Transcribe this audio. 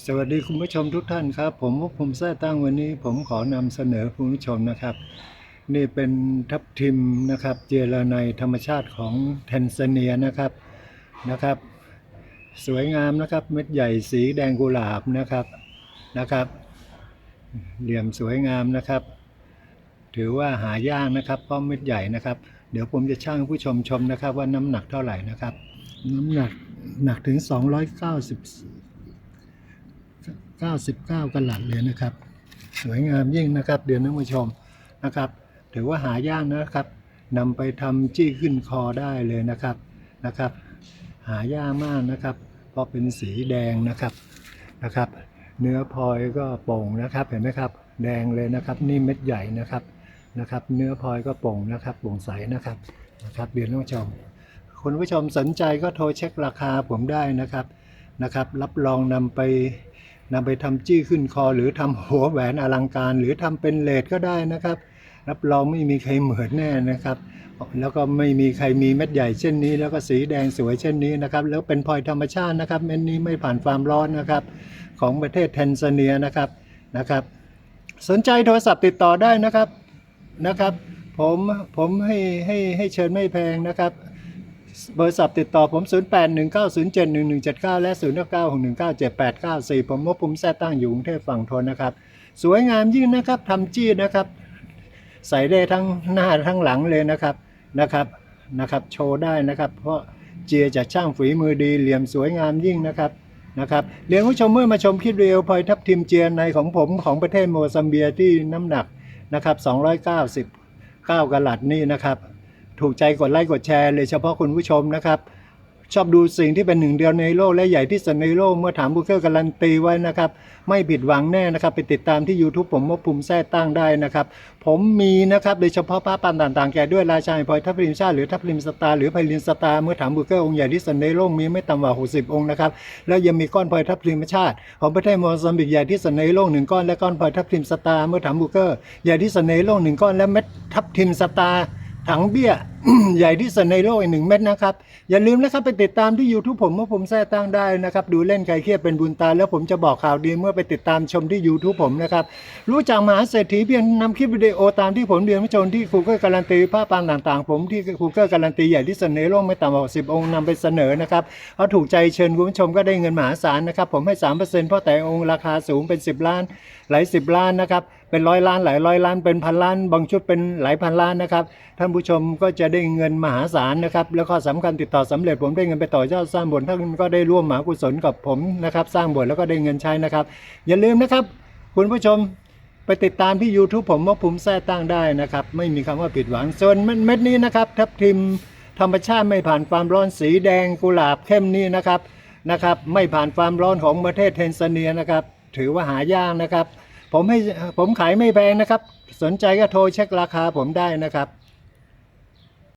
สวัสดีคุณผู้ชมทุกท่านครับ ผมวภูมิแท้ตั้งวันนี้ ผมขอนำเสนอคุณผู้ชมนะครับ นี่เป็นทับทิมนะครับ เจรไนธรรมชาติของแทนซาเนียนะครับนะครับ สวยงามนะครับเม็ดใหญ่สีแดงกุหลาบนะครับนะครับ เหลี่ยมสวยงามนะครับ ถือว่าหายากนะครับเพราะเม็ดใหญ่นะครับ เดี๋ยวผมจะช่างผู้ชมชมนะครับ ว่าน้ำหนักเท่าไหร่นะครับ น้ำหนักหนักถึง 290 99กันหลัดเลยนะครับ สวยงามยิ่งนะครับ เดือนท่านผู้ชมนะครับ ถือว่าหายากนะครับนำไปทำจี้ขึ้นคอได้เลยนะครับนะครับ หายากมากนะครับ เพราะเป็นสีแดงนะครับนะครับ เนื้อพลอยก็โป่งนะครับเห็นไหมครับ แดงเลยนะครับ นี่เม็ดใหญ่นะครับนะครับ เนื้อพลอยก็โป่งนะครับโป่งใสนะครับนะครับเดือนท่านผู้ชมคุณผู้ชมสนใจก็โทรเช็คราคาผมได้นะครับนะครับ รับรองนำไป นำไปทำจี้ขึ้นคอหรือทำหัวแหวนอลังการ หรือทำเป็นเลดก็ได้นะครับ รับรองไม่มีใครเหมือนแน่นะครับ แล้วก็ไม่มีใครมีเม็ดใหญ่เช่นนี้ แล้วก็สีแดงสวยเช่นนี้นะครับ แล้วเป็นพลอยธรรมชาตินะครับ เม็ดนี้ไม่ผ่านความร้อนนะครับ ของประเทศแทนซาเนียนะครับนะครับ สนใจโทรศัพท์ติดต่อได้นะครับนะครับ ผมผมให้ให้ให้เชิญไม่แพงนะครับ เบอร์ศัพท์ติดต่อผม 0819071179 และ 0961978994ผมว่าผมแท้ตั้งอยู่กรุงเทพฝั่งทนนะครับ สวยงามยิ่งนะครับทำจี้นะครับ ใส่ได้ทั้งหน้าทั้งหลังเลยนะครับนะครับนะครับโชว์ได้นะครับ เพราะเจียจากช่างฝีมือดีเหลี่ยมสวยงามยิ่งนะครับนะครับเรียนผู้ชมเมื่อมาชมคลิปเรียวพลอยทับทิมเจียในของผมของประเทศโมซัมเบียที่น้ำหนักนะครับ299กะลัดนี่นะครับ ถูกใจกดไลค์กดแชร์เลยเฉพาะคุณผู้ชมนะครับ ชอบดูสิ่งที่เป็นหนึ่งเดียวในโลกและใหญ่ที่สุดในโลกเมื่อถามบุคเกอร์การันตีไว้นะครับ ไม่ผิดหวังแน่นะครับ ไปติดตามที่ YouTube ผมว่าภูมิแท้ตั้งได้นะครับ ผมมีนะครับโดยเฉพาะพระปันต่างๆแก่ด้วยราชาแห่งพลอยทัพลิมชาติหรือทัพลิมสตาร์หรือไพลินสตาร์เมื่อถามบุคเกอร์องค์ใหญ่ที่สุดในโลกมีไม่ต่ำกว่า60 องค์นะครับแล้วยังมีก้อนพลอยทัพลิมชาติของประเทศโมซัมบิกใหญ่ที่สุดในโลกหนึ่งก้อนและก้อนพลอยทัพลิมสตาร์เมื่อถามบุคเกอร์ใหญ่ที่สุดในโลกหนึ่งก้อนและเม็ดทัพทิมสตาร์ ถังเบี้ย ใหญ่ที่สุดในโลกอีกหนึ่งเม็ดนะครับ อย่าลืมนะครับไปติดตามที่ YouTube ผมว่าผมแท้ตั้งได้นะครับ ดูเล่นใครเครียดเป็นบุญตา แล้วผมจะบอกข่าวดีเมื่อไปติดตามชมที่ YouTube ผมนะครับ รู้จักมหาเศรษฐีเพียงนำคลิปวิดีโอตามที่ผมเรียนผู้ชมที่ครูเกอร์การันตีภาพปางต่างๆ ผมที่ครูเกอร์การันตีใหญ่ที่สุดในโลกไม่ต่ำกว่า10องค์นำไปเสนอนะครับเขาถูกใจเชิญคุณผู้ชมก็ได้เงินมหาศาลนะครับผมให้3%เพราะแต่องค์ราคาสูงเป็น10ล้านหลายสิบล้านนะครับ เป็นร้อยล้านหลายร้อยล้านเป็นพันล้าน บางชุดเป็นหลายพันล้านนะครับ ท่านผู้ชมก็จะได้เงินมหาศาลนะครับ แล้วก็สำคัญติดต่อสำเร็จผมได้เงินไปต่อยอดสร้างบสถ์ท่านก็ได้ร่วมมหากุศลกับผมนะครับ สร้างบสถ์แล้วก็ได้เงินใช้นะครับ อย่าลืมนะครับ คุณผู้ชมไปติดตามที่ YouTube ผมว่าภูมิแท้ตั้งได้นะครับ ไม่มีคำว่าผิดหวังส่วนเม็ดเม็ดนี้นะครับทับทิมธรรมชาติไม่ผ่านความร้อนสีแดงกุหลาบเข้มนี่นะครับนะครับ ไม่ผ่านความร้อนของประเทศเทนซาเนียนะครับ ถือว่าหายากนะครับ ผมให้ผมขายไม่แพงนะครับ สนใจก็โทรเช็คราคาผมได้นะครับ